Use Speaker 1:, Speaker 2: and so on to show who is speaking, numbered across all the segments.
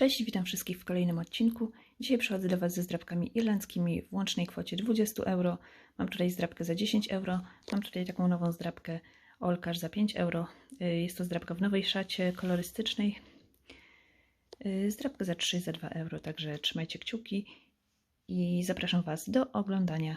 Speaker 1: Cześć, witam wszystkich w kolejnym odcinku. Dzisiaj przychodzę do Was ze zdrabkami irlandzkimi w łącznej kwocie 20 euro. Mam tutaj zdrabkę za 10 euro. Mam tutaj taką nową zdrabkę Olkasz za 5 euro. Y, Jest to zdrabka w nowej szacie kolorystycznej. Y, Zdrabkę za 3, za 2 euro, także trzymajcie kciuki i zapraszam Was do oglądania.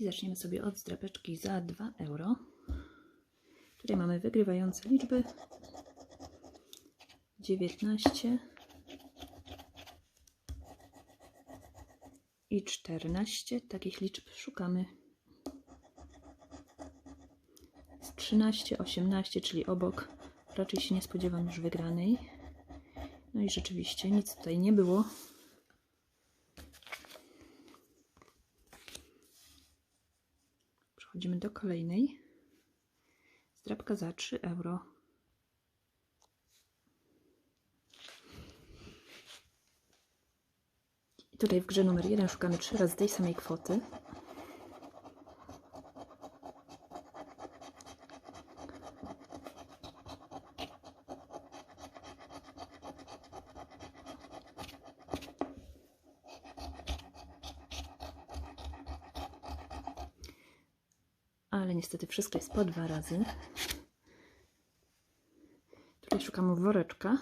Speaker 1: I zaczniemy sobie od zdrapeczki za 2 euro. Tutaj mamy wygrywające liczby 19 i 14. Takich liczb szukamy. 13, 18, czyli obok. Raczej się nie spodziewam już wygranej. No i rzeczywiście nic tutaj nie było. Przechodzimy do kolejnej. Zdrabka za 3 euro. Tutaj w grze numer 1 szukamy 3 razy tej samej kwoty. Ale niestety wszystko jest po dwa razy. Tutaj szukamy woreczka.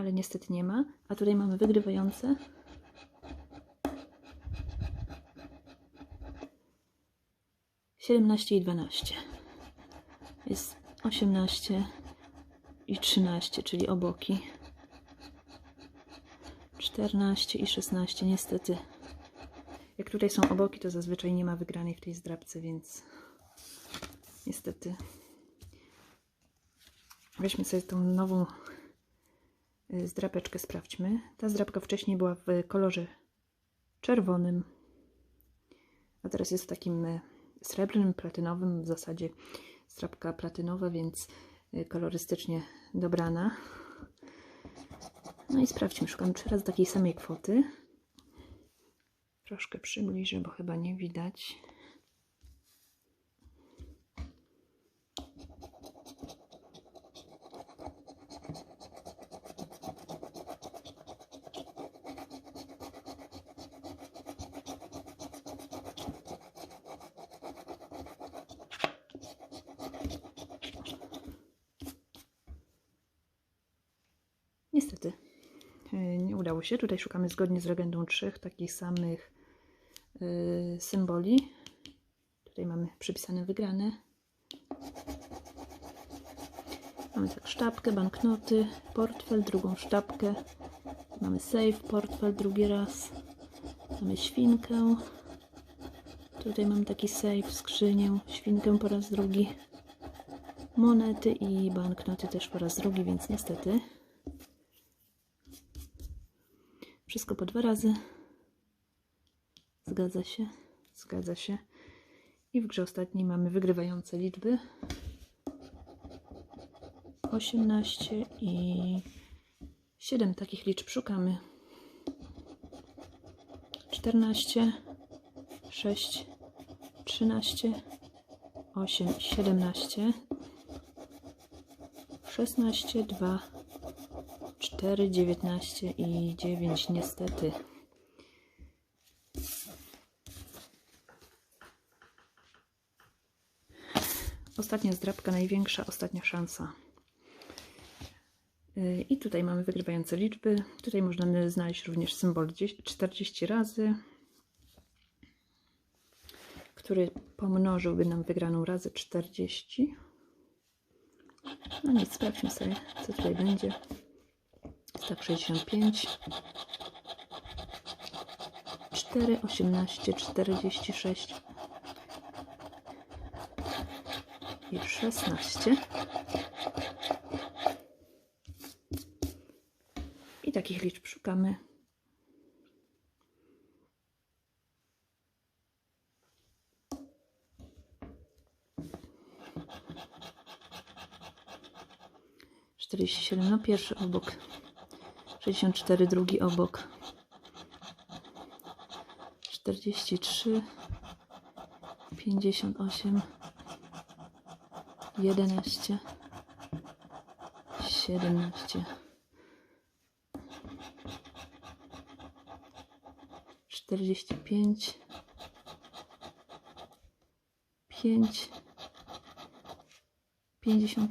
Speaker 1: Ale niestety nie ma. A tutaj mamy wygrywające. Siedemnaście i dwanaście. Jest osiemnaście i trzynaście, czyli oboki. Czternaście i szesnaście, niestety. Jak tutaj są oboki, to zazwyczaj nie ma wygranej w tej zdrabce, więc niestety. Weźmy sobie tą nową zdrapeczkę sprawdźmy. Ta zdrapka wcześniej była w kolorze czerwonym, a teraz jest w takim e, srebrnym, platynowym, w zasadzie zdrapka platynowa, więc e, kolorystycznie dobrana. No i sprawdźmy, szukam trzy razy takiej samej kwoty. Troszkę przybliżę, bo chyba nie widać. Niestety e, nie udało się. Tutaj szukamy zgodnie z legendą trzech takich samych y, symboli. Tutaj mamy przypisane wygrane. Mamy tak sztabkę, banknoty, portfel, drugą sztabkę. Mamy safe, portfel drugi raz. Mamy świnkę. Tutaj mamy taki safe, skrzynię, świnkę po raz drugi. Monety i banknoty też po raz drugi, więc niestety Wszystko po dwa razy. Zgadza się, zgadza się. I w grze ostatniej mamy wygrywające liczby. 18 i 7 takich liczb szukamy. 14, 6, 13, 8, 17, 16, 2, 4, 19 i 9 niestety. Ostatnia zdrabka, największa, ostatnia szansa. Yy, I tutaj mamy wygrywające liczby. Tutaj można znaleźć również symbol 40 razy, który pomnożyłby nam wygraną razy 40. No nic, sprawdźmy sobie, co tutaj będzie. Tak, 65, 4, 18, 46 i 16. I takich liczb szukamy. Czterdzieści siedem, no pierwszy obok. 64, drugi obok. 43, 58, jedenaście, siedemnaście, czterdzieści pięć, pięć, pięćdziesiąt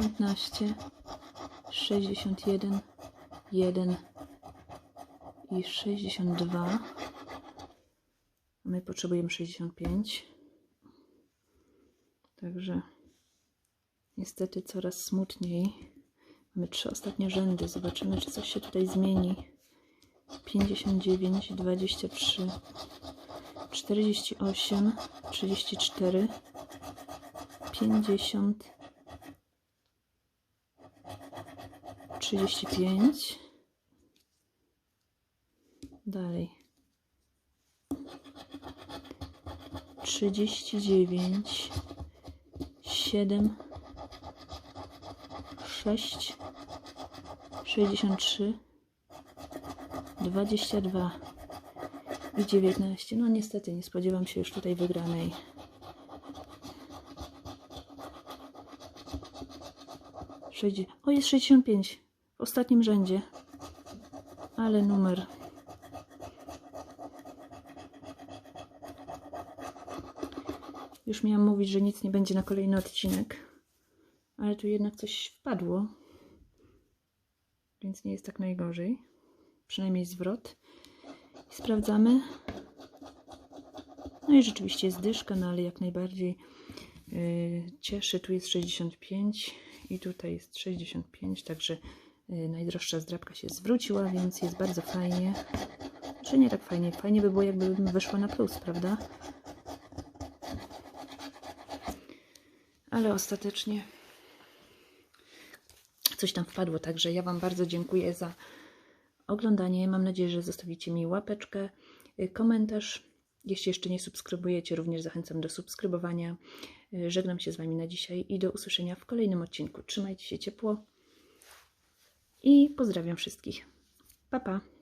Speaker 1: piętnaście, sześćdziesiąt jeden, jeden i sześćdziesiąt dwa. My potrzebujemy 65. Także niestety coraz smutniej. Mamy trzy ostatnie rzędy. Zobaczymy, czy coś się tutaj zmieni. 59, 23, 48, 34, 50, 35. Dalej. 39, 7, 6, 63, 22 i 19. No niestety nie spodziewam się już tutaj wygranej. O, jest 65 w ostatnim rzędzie. Ale numer. Już miałam mówić, że nic nie będzie na kolejny odcinek, ale tu jednak coś wpadło, więc nie jest tak najgorzej. Przynajmniej zwrot. I sprawdzamy. No i rzeczywiście jest dyszka, no ale jak najbardziej yy, cieszy. Tu jest 65 i tutaj jest 65, także najdroższa zdrabka się zwróciła, więc jest bardzo fajnie. Czy nie tak fajnie? Fajnie by było, jakby wyszła na plus, prawda? ale ostatecznie coś tam wpadło. Także ja Wam bardzo dziękuję za oglądanie. Mam nadzieję, że zostawicie mi łapeczkę, y, komentarz. Jeśli jeszcze nie subskrybujecie, również zachęcam do subskrybowania. Y, Żegnam się z Wami na dzisiaj i do usłyszenia w kolejnym odcinku. Trzymajcie się ciepło i pozdrawiam wszystkich. Pa, pa!